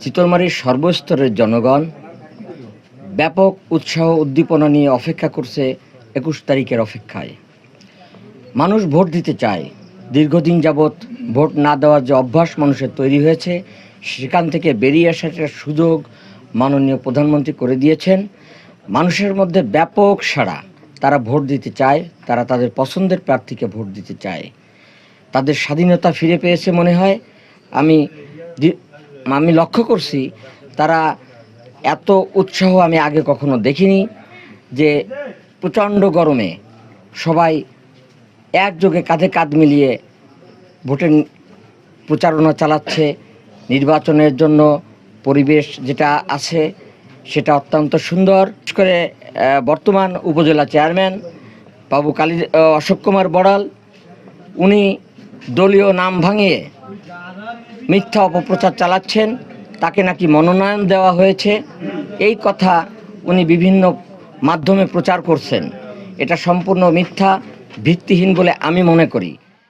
চিতলমারির সর্বস্তরের জনগণ ব্যাপক উৎসাহ উদ্দীপনা নিয়ে অপেক্ষা করছে একুশ তারিখের অপেক্ষায়। মানুষ ভোট দিতে চায়। দীর্ঘদিন যাবৎ ভোট না দেওয়ার যে অভ্যাস মানুষের তৈরি হয়েছে, সেখান থেকে বেরিয়ে আসার একটা সুযোগ মাননীয় প্রধানমন্ত্রী করে দিয়েছেন। মানুষের মধ্যে ব্যাপক সাড়া। তারা ভোট দিতে চায়, তারা তাদের পছন্দের প্রার্থীকে ভোট দিতে চায়। তাদের স্বাধীনতা ফিরে পেয়েছে মনে হয়। আমি আমি লক্ষ্য করছি, তারা এত উৎসাহ আমি আগে কখনো দেখিনি যে প্রচণ্ড গরমে সবাই একযোগে কাঁধে কাঁধ মিলিয়ে ভোটের প্রচারণা চালাচ্ছে, নির্বাচনের জন্য পরিবেশ যেটা আছে সেটা অত্যন্ত সুন্দর। বিশেষ করে বর্তমান উপজেলা চেয়ারম্যান বাবু কালী অশোক কুমার বড়াল, উনি দলীয় নাম ভাঙিয়ে মিথ্যা অপপ্রচার চালাচ্ছেন, তাকে নাকি মনোনয়ন দেওয়া হয়েছে। এই কথা উনি বিভিন্ন মাধ্যমে প্রচার করছেন। এটা সম্পূর্ণ মিথ্যা, ভিত্তিহীন বলে আমি মনে করি।